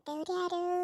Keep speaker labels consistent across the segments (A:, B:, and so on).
A: do do do.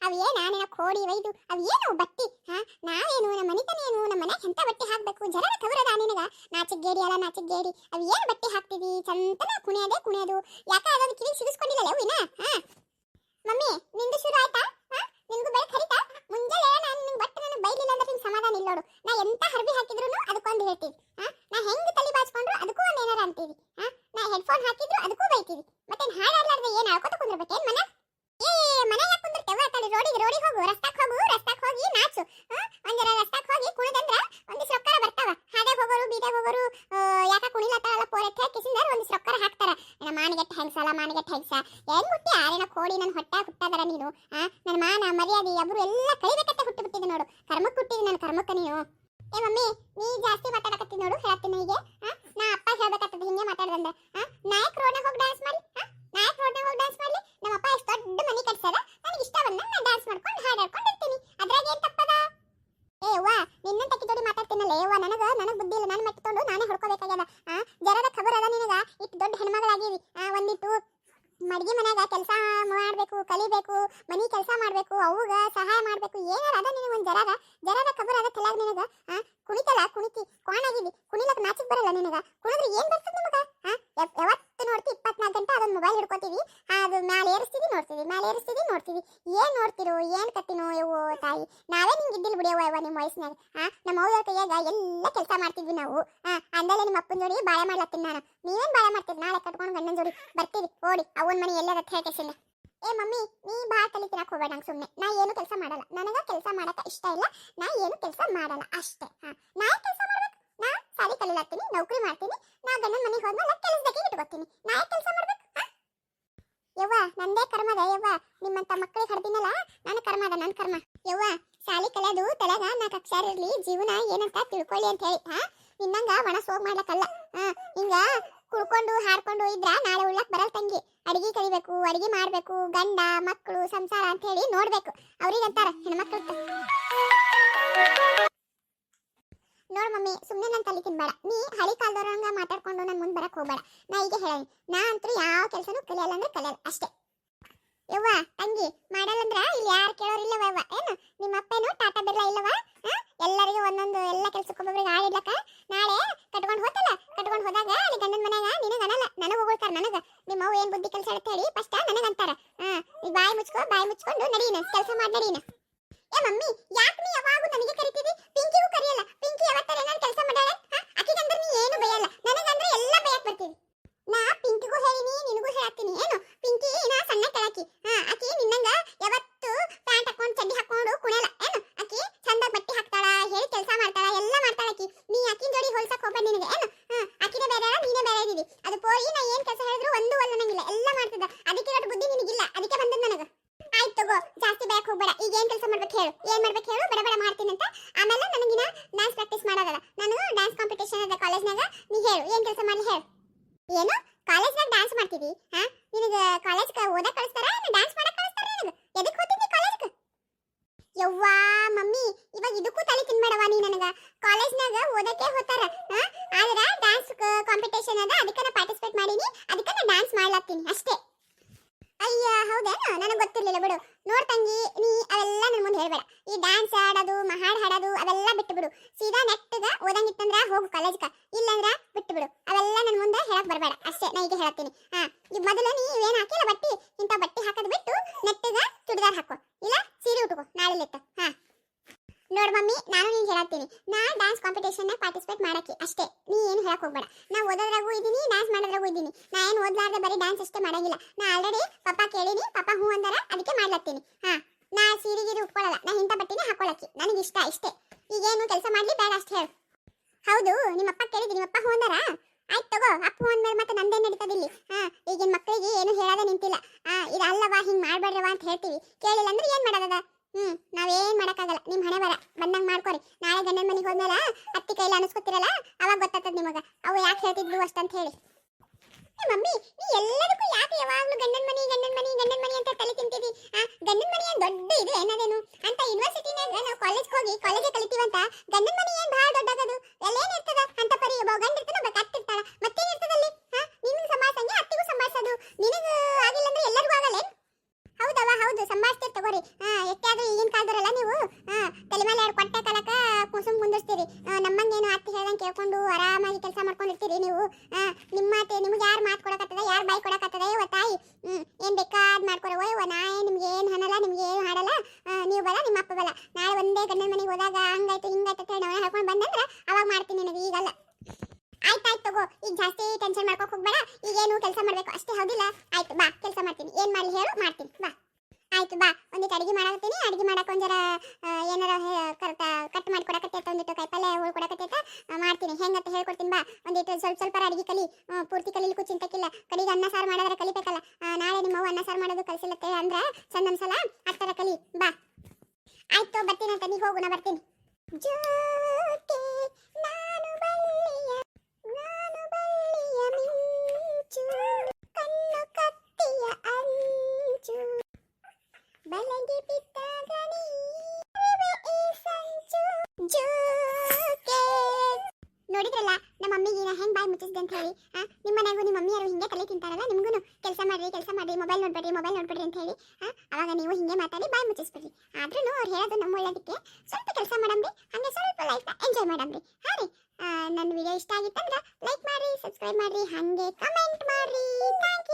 A: ಹಾ ಅವ್ ಏನ ನಿನ್ನ ಕೋಡಿ ಒಯ್ದು ಅವೇನು ಬಟ್ಟಿ, ಹಾ? ನಾವೇನು ನಮ್ಮ ಮನಿತನೇನು, ನಮ್ಮ ಮನೆಗೆ ಎಂತ ಬಟ್ಟೆ ಹಾಕ್ಬೇಕು? ಜರನ ಕವರದ ನಿನಗ? ನಾಚಿಗೇಡಿ ಅಲ್ಲ ನಾಚಿಗೇಡಿ ಅವೇನು ಬಟ್ಟೆ ಹಾಕ್ತಿದಿ? ಚಂತನ ಕುಣಿಯೋದೇ ಕುಣಿಯೋದು. ಯಾಕ ಅದನ್ನ ಕಿವಿ ಸಿಗಿಸ್ಕೊಂಡಿಲ್ಲ ಇನ್ನ ಹಾ? ಮಮ್ಮಿ, ನಿಂದು ಶುರು ಆಯ್ತಾ? ಹಾ? ನಿನಗೂ ಬೆಳಕ್ ಹರಿತಾ? ಮುಂಜಾನೆ ನಾನು ನಿನ್ ಬಟ್ಟೆ ನನಗೆ ಬೈಲಿಲ್ಲ ಅಂದ್ರೆ ನಿನ್ ಸಮಾಧಾನ ಇಲ್ಲ ನೋಡು. ನಾ ಎಂತ ಹರ್ಬಿ ಹಾಕಿದ್ರು ಅದಕ್ಕೊಂದು ಹೇಳ್ತೀವಿ. ಹಾ? ನಾ ಹೆಂಗೆ ತಲೆ ಬಾಚ್ಕೊಂಡ್ರು ಅದಕ್ಕೂ ಒಂದು ಏನಾರ ಅಂತೀವಿ. ಹಾ? ನಾ ಹೆಡ್ಫೋನ್ ಹಾಕಿದ್ರು ಅದಕ್ಕೂ ಬೈತೀವಿ. ಮತ್ತೆ ಹಾಡ್ ಏನು ಆಡ್ಕೊತ ಕುಂದ್ರಬೇಕೇನ್ ಮನ? ರೋಡಿಗೆ ರೋಡಿಗೆ ಹೋಗು ರಸ್ತಾಕ್ ಹೋಗು ರಸ್ತಾಕ್ ಹೋಗಿ ನಾಚು. ಒಂದರ ರಸ್ತಾಕ್ ಹೋಗಿ ಕುಣಿದಂದ್ರ ಒಂದಿಷ್ಟು ರೊಕ್ಕರ ಬರ್ತಾವ. ಹಾಗೆ ಹೋಗೋರು ಬೀದಾಗ ಹೋಗೋರು ಯಾಕ ಕುಣಿಲತ್ತಾರಲ್ಲ ಪೋರೆತ್ತೆ ಕಿಸಿಂದಾರ ಒಂದಿಷ್ಟು ರೊಕ್ಕರ ಹಾಕ್ತಾರ. ನನ್ನ ಮಾನಿಗೆಟ್ಟ ಹೆಂಗ್ಸಲ್ಲ ಮಾನಿಗೆಟ್ಟ ಹೆಂಗ್ಸ? ಹೆಂಗ್ ಹುಟ್ಟಿ ಆರೇನ ಕೋಡಿ ನನ್ನ ಹೊಟ್ಟೆ ಹುಟ್ಟದರ ನೀನು? ನನ್ನ ಮಾನ, ಮರ್ಯಾದೆ, ಅಬ್ರು ಎಲ್ಲ ಕಳಿಬೇಕಂತ ಹುಟ್ಟು ಬಿಟ್ಟಿದೆ ನೋಡು. ಕರ್ಮಕ್ಕೆ ಹುಟ್ಟಿದೆ ನನ್ನ ಕರ್ಮಕ್ಕೆ ನೀನು. ಏ ಮಮ್ಮಿ, ನೀ ಜಾಸ್ತಿ ಮಾತಾಡಕತ್ತಿ ನೋಡು ಹೇಳ್ತೀನಿ ಹೀಗೆ ನಾ ಅಪ್ಪ ಹೇಳ್ಬೇಕಾಗ್ತದೆ, ಹಿಂಗೆ ಮಾತಾಡ್ದಂದ್ರೆ ನಾಯಕ್ ರೋಡ್ನಾಗ ಹೋಗಿ ಡ್ಯಾನ್ಸ್ ಮಾಡಿ ಆ, ನಾಯಕ್ ರೋಡ್ನಾಗ ಹೋಗಿ ಡ್ಯಾನ್ಸ್ ಮಾಡ್ಲಿ ನಮ್ಮ ಅಪ್ಪ ಎಷ್ಟು ದೊಡ್ಡ ಮನೆ ಕಟ್ಸ್ಯಾರ ನನಗೆ ಇಷ್ಟ ಬಂದ ನಾ ಡ್ಯಾನ್ಸ್ ಮಾಡ್ಕೊಂಡು ಹಾಡು ಹಾಡ್ಕೊಂಡು ಇರ್ತೀನಿ ಅದ್ರಾಗ ಏನ್ ತಪ್ಪದ ಏ ಅವ್ವ ನಿನ್ನ ತಕ್ಕಿ ಜೋಡಿ ಮಾತಾಡ್ತೀನಲ್ಲ ಏವ್ವ ನನಗ ನನಗ್ ಬುದ್ಧಿ ಇಲ್ಲ ನಾನು ಮೆಟ್ಕೊಂಡು ನಾನೇ ಹೊಡ್ಕೋಬೇಕಾಗ್ಯದ ಆ ಜರದ ಖಬರ್ ಅದ ನಿನಗ ಇಟ್ಟು ದೊಡ್ಡ ಹೆಣ್ಮಗಳಾಗಿವಿ ಆ ಒಂದಿಟ್ಟು ಮಡ್ಗಿ ಮನ್ಯಾಗ ಕೆಲಸ ಮಾಡ್ಬೇಕು ಕಲಿಬೇಕು, ಮನಿ ಕೆಲಸ ಮಾಡಬೇಕು, ಅವುಗ ಸಹಾಯ ಮಾಡಬೇಕು, ಏನಾರ ಅದ ನಿನಗೆ ಒಂದು ಜರಾರ ಜರಾರ ಕಬರ್ ಅದ ತಲೆಯಾಗ ನಿನಗ? ಆ ಕುಣಿತಲ್ಲ ಕುಣಿತಿ? ಕ್ವಾಣಾಗಿದಿ ಕುಣಿಲಕ್ ನಾಚಿಕ್ ಬರಲ್ಲ ನಿನಗ? ಕುಣಿದ್ರೆ ಏನ್ ಬರ್ತದೆ ನಿಮಗ? ಆ ಯಾವ್- ಯಾವತ್ತು ನೋಡ್ತಿ ಇಪ್ಪತ್ನಾಲ್ಕು ಗಂಟೆ ಅದೊಂದು ಮೊಬೈಲ್ ಹಿಡ್ಕೋತೀವಿ, ಅದು ಮ್ಯಾಲೆ ಏರಿಸ್ತೀವಿ, ನೋಡ್ತೀವಿ, ಮ್ಯಾಲೆ ಏರಿಸ್ತೀವಿ, ನೋಡ್ತೀವಿ. ಏನ್ ನೋಡ್ತಿರೋ, ಏನ್ ಕತ್ತಿನೋ, ಯವ್ವ ತಾಯಿ, ನಾವೇ ನಿಂಗೆ ಇದ್ದಿಲ್ ಬಿಡಿಯವ್ವ ಯವ್ವ ನಿಮ್ಮ ವಯಸ್ಸಿನಾಗ. ಆ, ನಮ್ಮ ಅವ್ವ ಕೈಯಾಗ ಎಲ್ಲ ಕೆಲಸ ಮಾಡ್ತಿದ್ವಿ ನಾವು. ಆ ಅಂದಲೇ ನಿಮ್ಮ ಅಪ್ಪನ ಜೋಡಿ ಬಾಳೆ ಮಾಡ್ಲತ್ತೀನಿ ನಾನು. ನೀವೇನು ಬಾಳೆ ಮಾಡ್ತೀರಿ? ನಾಳೆ ಕಟ್ಕೊಂಡು ಗಂಡನ ಜೋಡಿ ಬರ್ತೀವಿ ಓಡಿ ಅವನ ಮನೆ ಎಲ್ಲದ ಹೇಳ್ಕೇಸಿಲ್ಲ ಏ, ಮಮ್ಮಿ, ನೀ ಭಾಳ ತಲೆ ತಿನ್ನಕ್ ನಂಗೆ ಸುಮ್ಮನೆ ನಾ ಏನು ಕೆಲಸ ಮಾಡಲ್ಲ. ನನಗ ಕೆಲಸ ಮಾಡಕ ಇಷ್ಟ ಇಲ್ಲ, ನಾ ಏನು ಕೆಲಸ ಮಾಡಲ್ಲ, ಅಷ್ಟೇ. ಹಾ, ನಾ ಕೆಲಸ ಮಾಡ್ಬೇಕು? ನಾ ಸಾಲಿ ಕಲಿಲತ್ತೀನಿ ನೌಕರಿ ಮಾಡ್ತೀನಿ, ನಾ ಗಂಡನ ಮನೆಗೆ ಹೋದ್ಮೇಲೆ ಕೆಲಸದಕ್ಕೆ ಇಟ್ಕೋತೀನಿ. ನಾ ಕೆಲಸ ಮಾಡ್ಬೇಕು? ಯವ್ವ, ನಂದೇ ಕರ್ಮದ, ಯವ್ವ. ನಿಮ್ಮಂತ ಮಕ್ಕಳಿಗೆ ಹಡ್ದಿನಲ್ಲ ನನ್ನ ಕರ್ಮ ಅದ ನನ್ನ ಕರ್ಮ. ಯವ್ವ, ಸಾಲಿ ಕಲಿಯೋದು, ತಲೆಗ ನಾಲ್ಕು ಅಕ್ಷರ ಇರ್ಲಿ, ಜೀವನ ಏನಂತ ತಿಳ್ಕೊಳ್ಳಿ ಅಂತ ಹೇಳಿ, ಹಾ? ನಿನ್ನಂಗ ಒಣ ಸೋಗ್ ಮಾಡ್ಲಕ್ಕಲ್ಲ, ಹಾ? ಹಿಂಗ ಕುಳ್ಕೊಂಡು ಹಾಡ್ಕೊಂಡು ಇದ್ರ ನಾಳೆ ಉಳ್ಳಕ್ ಬರಲ್ ತಂಗಿ. ಅಡಿಗೆ ಕಲಿಬೇಕು, ಅಡಿಗೆ ಮಾಡ್ಬೇಕು, ಗಂಡ, ಮಕ್ಕಳು, ಸಂಸಾರ ಅಂತ ಹೇಳಿ ನೋಡ್ಬೇಕು. ಅವ್ರಿಗೆ ಅಂತಾರ? ಹೆಣ್ಮಕ್ಳು ನೋಡ್ ಮಮ್ಮಿ ಸುಮ್ಮನೆ ನಾನು ತಲೆ ತಿನ್ಬೇಡ. ನೀ ಹಳಿ ಕಾಲದವ್ರಂಗ ಮಾತಾಡ್ಕೊಂಡು ನನ್ ಮುಂದೆ ಬರಕ್ ಹೋಗ್ಬೇಡ. ನಾ ಈಗ ಹೇಳಿ ನಾ ಅಂತೂ ಯಾವ ಕೆಲಸನೂ ಕಲಿಯಲ್ಲ ಅಂದ್ರೆ ಕಲಿಯಲ್ಲ, ಅಷ್ಟೇ. ಯವ್ವ, ತಂಗಿ ಮಾಡಲ್ಲ ಅಂದ್ರ ಇಲ್ಲಿ ಯಾರು ಕೇಳೋರಿಲ್ಲವ ಏನು? ನಿಮ್ಮ ಅಪ್ಪೇನು ಟಾಟಾ ಬಿರ್ಲಾ ಇಲ್ಲವ? ಎಲ್ಲರಿಗೂ ಒಂದೊಂದು ಎಲ್ಲ ಕೆಲ್ಸಕ್ಕೆ ಒಬ್ಬೊಬ್ರಿಗೆ ಆಡಿಡ್ಲಕ್ಕ ನಾಳೆ ಕಟ್ಕೊಂಡು ಹೋತಲ್ಲ ಕಟ್ಕೊಂಡು ಹೋದಾಗ ಅಲ್ಲಿ ಗಂಡನ ಮನ್ಯಾಗ ನಿನಗ ಅನ್ನಲ್ಲ ನನಗ ಹೋಗ್ತಾರ ನನಗ ಅವ್ವ ಏನ್ ಬುದ್ಧಿ ಕೆಲಸ ಹೇಳಿ? ಫಸ್ಟ್ ನನಗೆ ಅಂತಾರ ಈಗ ಬಾಯಿ ಮುಚ್ಕೋ, ಬಾಯಿ ಮುಚ್ಕೊಂಡು ನಡೀನ, ಕೆಲಸ ಮಾಡಿ ನಡೀನ. ಏ ಮಮ್ಮಿ, ಯಾಕೆ ನೀ ಯಾವಾಗೂ ನನಗೆ ಕರಿತಿದಿ? ಪಿಂಕಿಗೂ ಕರಿಯಲ್ಲ. ಪಿಂಕಿ ಯಾವತ್ತರ ನಾನು ಕೆಲಸ ಮಾಡ್ಯಾಳ? ಅಂದ್ರೆ ನೀ ಏನು ಬಯಲ್ಲ. ನನಗಂದ್ರೆ ಎಲ್ಲ ಬಯಕ್ ಬರ್ತೀವಿ ನಾ ಪಿಂಕಿಗೂ ಹೇಳಿನಿ, ನಿನಗೂ ಹೇಳ್ತೀನಿ ಏನು ಪಿಂಕಿ ನಾ ಸಣ್ಣ ಕೆಳಕಿ ಹಾ ಆಕಿ ನಿನ್ನಂಗ ಯಾವತ್ತು ಪ್ಯಾಂಟ್ ಹಾಕೊಂಡು ಚಡ್ಡಿ ಹಾಕೊಂಡು ಕುಣಿಯಲ್ಲ ಏನು ಆಕಿ ಚಂದ ಬಟ್ಟೆ ಹಾಕ್ತಾಳ ಹೇಳಿ ಕೆಲಸ ಮಾಡ್ತಾಳ ಎಲ್ಲ ಮಾಡ್ತಾಳ ಆಕಿ ನೀ ಆಕಿನ ಜೋಡಿ ಹೋಲ್ಸಕ್ ಹೋಗ್ಬೇಡ ನಿನಗೆ ಏನು ಹಾ ಆಕಿನೇ ಬೇರೆ ನೀನೇ ಬೇರೆ ಇದೀವಿ ಅದು ಪೋರಿ ನಾ ಏನ್ ಕೆಲಸ ಹೇಳಿದ್ರು ಒಂದು ಅಲ್ಲ ನಂಗಿಲ್ಲ ಎಲ್ಲ ಮಾಡ್ತದ ಅದಕ್ಕೆ ದೊಡ್ಡ ಬುದ್ಧಿ ನಿನಗಿಲ್ಲ ಅದಕ್ಕೆ ಬಂದದ್ ನನಗ ಆಯ್ತು ತಗೋ ಜಾಸ್ತಿ ಬೇಕ್ ಹೋಗ್ಬೇಡ ಈಗ ಏನ್ ಕೆಲಸ ಮಾಡ್ಬೇಕು ಹೇಳು ಏನ್ ಮಾಡ್ಬೇಕು ಹೇಳು ಬಡ ಬಡ ಮಾಡ್ತೀನಿ ಅಂತ ಆಮೇಲೆ ನನಗಿನ ಡ್ಯಾನ್ಸ್ ಪ್ರಾಕ್ಟೀಸ್ ಮಾಡೋದಲ್ಲ ನಾನು ಡ್ಯಾನ್ಸ್ ಕಾಂಪಿಟೇಷನ್ ಅದ ಕಾಲೇಜ್ನಾಗ ನೀ ಹೇಳು, ಏನ್ ಕೆಲಸ ಮಾಡ್ಲಿ ಹೇಳು. ಏನು? ಕಾಲೇಜ್ನಾಗ ಡ್ಯಾನ್ಸ್ ಮಾಡ್ತೀವಿ ಹಾ? ನಿನಗೆ ಕಾಲೇಜ್ ಓದಕ್ಕೆ ಕಳಿಸ್ತಾರ? ಡ್ಯಾನ್ಸ್ ಮಾಡಕ್ಕೆ ಕಳಿಸ್ತಾರ ನಿನಗೆ? ಎದಕ್ಕೆ ಹೋಗ್ತೀನಿ ಕಾಲೇಜ್ಗೆ ಯವ್ವಾ, ಮಮ್ಮಿ, ಇವಾಗ ಇದಕ್ಕೂ ತಲೆ ತಿನ್ಬೇಡವ ನೀ ನನಗ? ಕಾಲೇಜ್ನಾಗ ಓದಕ್ಕೆ ಹೋಗ್ತಾರ, ಹಾ? ಆದ್ರ ಡ್ಯಾನ್ಸ್ ಕಾಂಪಿಟೇಷನ್ ಅದ, ಅದಕ್ಕೆ ನಾ ಪಾರ್ಟಿಸಿಪೇಟ್ ಮಾಡೀನಿ ಅದಕ್ಕೆ ನಾ ಡ್ಯಾನ್ಸ್ ಮಾಡ್ಲತ್ತೀನಿ ಅಷ್ಟೇ ಅಯ್ಯ ಹೌದೇನು ನನಗೆ ಗೊತ್ತಿರ್ಲಿಲ್ಲ ಬಿಡು ನೋಡ್ ತಂಗಿ ನೀ ಅವೆಲ್ಲ ನನ್ನ ಮುಂದೆ ಹೇಳ್ಬೇಡ ಈ ಡ್ಯಾನ್ಸ್ ಆಡೋದು ಹಾಡ್ ಹಾಡೋದು ಅವೆಲ್ಲ ಬಿಟ್ಟು ಬಿಡು ಸೀದಾ ನೆಟ್ಟಗ ಓದಂಗಿತ್ತಂದ್ರ ಹೋಗು ಕಾಲೇಜ್ಕ ಇಲ್ಲಂದ್ರ ಬಿಟ್ಟು ಬಿಡು ಅವೆಲ್ಲ ನನ್ನ ಮುಂದೆ ಹೇಳಕ್ ಬರಬೇಡ. ಅಷ್ಟೇ, ನಾ ಈಗ ಹೇಳ್ತೀನಿ ಹಾ ಈಗ ಮೊದಲು ನೀ ಏನ್ ಹಾಕಿಲ್ಲ ಬಟ್ಟಿ? ಇಂಥ ಬಟ್ಟೆ ಹಾಕೋದು ಬಿಟ್ಟು ನೆಟ್ಟಗ ಚುಡಿದಾರ್ ಹಾಕೋ. ಇಲ್ಲ, ಸೀರೆ ಉಟ್ಕೋ. ನಾಳೆ ಹಾ. ನೋಡ್ ಮಮ್ಮಿ, ನಾನು ನಿಂಗೆ ಹೇಳತ್ತೀನಿ. ನಾ ಡ್ಯಾನ್ಸ್ ಕಾಂಪಿಟೇಷನ್ ಪಾರ್ಟಿಸಿಪೇಟ್ ಮಾಡಕ್ಕೆ. ಅಷ್ಟೇ. ನೀ ಏನು ಹೇಳಕ್ ಹೋಗ್ಬೇಡ. ನಾ ಓದೋದ್ರಾಗೂ ಇದ್ದೀನಿ ಡ್ಯಾನ್ಸ್ ಮಾಡೋದ್ರಾಗೂ ಇದ್ದೀನಿ. ನಾ ಏನು ಓದ್ಲಾರ್ದೆ ಬರೀ ಡ್ಯಾನ್ಸ್ ಅಷ್ಟೇ ಮಾಡಂಗಿಲ್ಲ. ನಾ ಆಲ್ರೆಡಿ ಪಾಪ ಕೇಳಿನಿ ಪಾಪ ಹೂ ಅಂದಾರ, ಅದಕ್ಕೆ ಮಾಡ್ಲತ್ತೀನಿ. ಹಾ. ನಾ ಸೀರೆ ಗೀರೆ ಉಟ್ಕೊಳ್ಳಲ್ಲ ನಾ ಇಂಥ ಬಟ್ಟಿನೇ ಹಾಕೊಳಕ್ಕೆ. ನನಗೆ ಇಷ್ಟೇ. ಈಗೇನು ಕೆಲಸ ಮಾಡ್ಲಿ ಬೇಡ ಅಷ್ಟು ಹೇಳು. ಹೌದು, ನಿಮ್ಮಪ್ಪ ಕೇಳಿದ್ರಿ ನಿಮ್ಮಪ್ಪ ಹೋದಾರ ಆಯ್ತು ತಗೋ, ಅಪ್ಪ ಅಂದ್ಮೇಲೆ ಮತ್ತೆ ನಂದೇ ನಡೀತದ ಇಲ್ಲಿ? ಹಾ, ಈಗಿನ ಮಕ್ಕಳಿಗೆ ಏನು ಹೇಳೋದೇ ನಿಂತಿಲ್ಲ. ಹಾ ಇದು ಅಲ್ಲವಾ ಹಿಂಗೆ ಮಾಡ್ಬೇಡ್ರವ ಅಂತ ಹೇಳ್ತೀವಿ. ಕೇಳಿಲ್ಲ ಅಂದ್ರೆ ಏನು ಮಾಡೋದದ? ಹ್ಮ್, ನಾವೇನ್ ಮಾಡಕ್ಕಾಗಲ್ಲ. ನಿಮ್ ಹಣೆ ಬರ, ಬಂದಂಗ್ ಮಾಡ್ಕೊರಿ. ನಾಳೆ ಗಂಡನ ಮನೆಗೆ ಹೋದ್ಮೇಲೆ ಅತ್ತಿ ಕೈಲಿ ಅನಿಸ್ಕೊತಿರಲ್ಲ, ಅವಾಗ ಗೊತ್ತಾಗ್ತದ ನಿಮಗ. ಅವು ಯಾಕೆ ಹೇಳ್ತಿದ್ವು ಅಷ್ಟಂತ ಹೇಳಿ. ಮಮ್ಮಿ, ನೀ ಎಲ್ಲದಕ್ಕೂ ಯಾಕೆ ಯಾವಾಗ್ಲೂ ಗಂಡನ ಮನಿ ಗಂಡನ ಮನಿ ಗಂಡನ ಮನಿ ಅಂತ ತಲೆ ತಿಂತೀರಿ ಆ ಗಂಡನ ಮನಿ ಏನ್ ದೊಡ್ಡ ಇದು ಏನದೇನು ಅಂತ ಯೂನಿವರ್ಸಿಟಿನಾಗ ನಾವು ಕಾಲೇಜ್ ಹೋಗಿ ಕಾಲೇಜ್ ಕಲಿತೀವಂತ ಗಂಡನ ಮನಿ ಏನ್ ಬಹಳ ದೊಡ್ಡದದು ಎಲ್ಲೇನ್ ಇರ್ತದ ಅಂತ ಪರಿ ಒಬ್ಬ ಗಂಡ ಇರ್ತಾನ ಒಬ್ಬ ಕತ್ತಿ ಇರ್ತಾಳ ಮತ್ತೇನ್ ಇರ್ತದಲ್ಲಿ ಹಾ ನಿನಗೆ ಸಂಭಾಷಂಗೆ ಅತ್ತಿಗೂ ಸಂಭಾಷದು ನಿನಗ ಆಗಿಲ್ಲ ಅಂದ್ರೆ ಎಲ್ಲರಿಗೂ ಆಗಲ್ಲ ಹೌದವ ಹೌದು ಸಂಭಾಷಿಸ್ತೀರಿ ತಗೋರಿ ಹಾ ಎಷ್ಟಾದ್ರೂ ಈಗಿನ ಕಾಲದವರಲ್ಲ ನೀವು ಹಾ ತಲೆ ಮೇಲೆ ಎರಡು ಕೊಟ್ಟೆ ಕಲಕ ಕುಸುಮ್ ಕುಂದಿರ್ತೀರಿ ನಮ್ಮಂಗೇನು ಅತ್ತಿ ಹೇಳ್ದಂಗೆ ಕೇಳ್ಕೊಂಡು ಆರಾಮಾಗಿ ಕೆಲಸ ಮಾಡ್ಕೊಂಡಿರ್ತೀರಿ ನೀವು ಹಾ ನಿಮ್ಮ ಮಾತೆ ನಿಮ್ಗೆ ಯಾರು ಮಾತು ಕೊಡಕತ್ತದ ಯಾರು ಬಾಯಿ ಕೊಡಕತ್ತದ ಯವ್ವ ತಾಯಿ ಹ್ಮ್ ಏನ್ ಬೇಕಾದ್ ಮಾಡ್ಕೊರ ಓಯವ್ವ ನಾ ಏನ್ ನಿಮ್ಗೆ ಏನ್ ಹನಲ್ಲ ನಿಮ್ಗೆ ಏನು ಹಾಡಲ್ಲ ಆ, ನೀವು ಬಲ ನಿಮ್ಮ ಅಪ್ಪ ಬಲ ನಾಳೆ ಒಂದೇ ಗಂಡನ ಮನೆಗೆ ಹೋದಾಗ ಹಂಗಾಯ್ತು ಹಿಂಗಾಯ್ತು ಅಂತ ಹೇಳಿ ನಾವು ಹೇಳ್ಕೊಂಡು ಬಂದಂದ್ರ ಅವಾಗ ಮಾಡ್ತೀನಿ ನಿನಗೆ ಈಗಲ್ಲ ಆಯ್ತಾಯ್ತು ತಗೋ ಈಗ ಜಾಸ್ತಿ ಟೆನ್ಷನ್ ಮಾಡ್ಕೊಕ್ ಹೋಗ್ಬೇಡ. ಈಗ ಏನು ಕೆಲಸ ಮಾಡ್ಬೇಕು? ಅಷ್ಟೇ ಹೌದಿಲ್ಲ? ಆಯ್ತು, ಬಾ. ಕೆಲಸ ಮಾಡ್ತೀನಿ. ಏನ್ ಮಾಡ್ಲಿ ಹೇಳು? ಮಾಡ್ತೀನಿ. ಬಾ. ಆಯ್ತು, ಬಾ. ಒಂದಿಟ್ಟು ಅಡಿಗೆ ಮಾಡಕತ್ತೀನಿ. ಅಡಿಗೆ ಮಾಡಕ್ಕೆ ಒಂದರ ಏನಾರ ಕಟ್ ಮಾಡಿ ಕೊಡಕತ್ತೈತ ಒಂದಿಟ್ಟು ಕಾಯಿಪಲ್ಲೆ ಉಳ್ ಕೊಡಕತ್ತೈತ ಮಾಡ್ತೀನಿ. ಹೆಂಗಂತ ಹೇಳ್ಕೊಡ್ತೀನಿ, ಬಾ. ಒಂದಿಟ್ಟು ಸ್ವಲ್ಪ ಸ್ವಲ್ಪ ಅಡಿಗೆ ಕಲಿ. ಪೂರ್ತಿ ಕಲೀಲಿಕ್ಕೂ ಚಿಂತಕ್ಕಿಲ್ಲ ಕಡೆಗೆ ಅನ್ನ ಸಾರು ಮಾಡಿದ್ರೆ ಕಲಿಬೇಕಲ್ಲ. ನಾಳೆ ನಿಮ್ಮ ಅನ್ನ ಸಾರು ಮಾಡೋದು ಕಲಿಸಿಲ್ಲತ್ತೆ ಅಂದ್ರೆ ಚಂದ ಅನ್ಸಲ್ಲ ಆ ಥರ ಕಲಿ. ಬಾ. ಆಯ್ತು, ಬರ್ತೀನಿ ಅಂತ. ನೀ ಹೋಗು, ನಾ ಬರ್ತೀನಿ. ಜೋಕೆ ನೋಡಿದ್ರಲ್ಲ ನಮ್ಮ ಮಮ್ಮಿಗೆ ನಾ ಹೆಂಗ್ ಬಾಯ್ ಮುಚ್ಚಿಸ್ದೆ ಅಂತ ಹೇಳಿ ಆ, ನಿಮ್ಮ ಮನೆಗೂ ನಿಮ್ಮ ಮಮ್ಮಿಯರು ಹಿಂಗೆ ತಲೆ ತಿಂತಾರಲ್ಲ ನಿಮ್ಗೂ ಕೆಲಸ ಮಾಡ್ರಿ ಕೆಲಸ ಮಾಡ್ರಿ ಮೊಬೈಲ್ ನೋಡ್ಬೇಡ್ರಿ ಮೊಬೈಲ್ ನೋಡ್ಬೇಡ್ರಿ ಅಂತ ಹೇಳಿ ಆ, ಅವಾಗ ನೀವು ಹಿಂಗೆ ಮಾತಾಡಿ ಬಾಯ್ ಮುಚ್ಚಿಸ್ಬಿಡ್ರಿ. ಆದ್ರೂ ಅವ್ರು ಹೇಳೋದು ನಮ್ಮ ಒಳ್ಳೇದಕ್ಕೆ ಸ್ವಲ್ಪ ಕೆಲಸ ಮಾಡಮ್ರಿ ಹಂಗೆ ಸ್ವಲ್ಪ ಲೈಫ್ ಎಂಜಾಯ್ ಮಾಡಮ್ರಿ. ಹಾ ರೀ ನನ್ನ ವಿಡಿಯೋ ಇಷ್ಟ ಆಗಿತ್ತಂದ್ರೆ ಲೈಕ್ ಮಾಡಿ ಸಬ್ಸ್ಕ್ರೈಬ್ ಮಾಡ್ರಿ ಹಂಗೆ ಕಮೆಂಟ್ ಮಾಡ್ರಿ. ಥ್ಯಾಂಕ್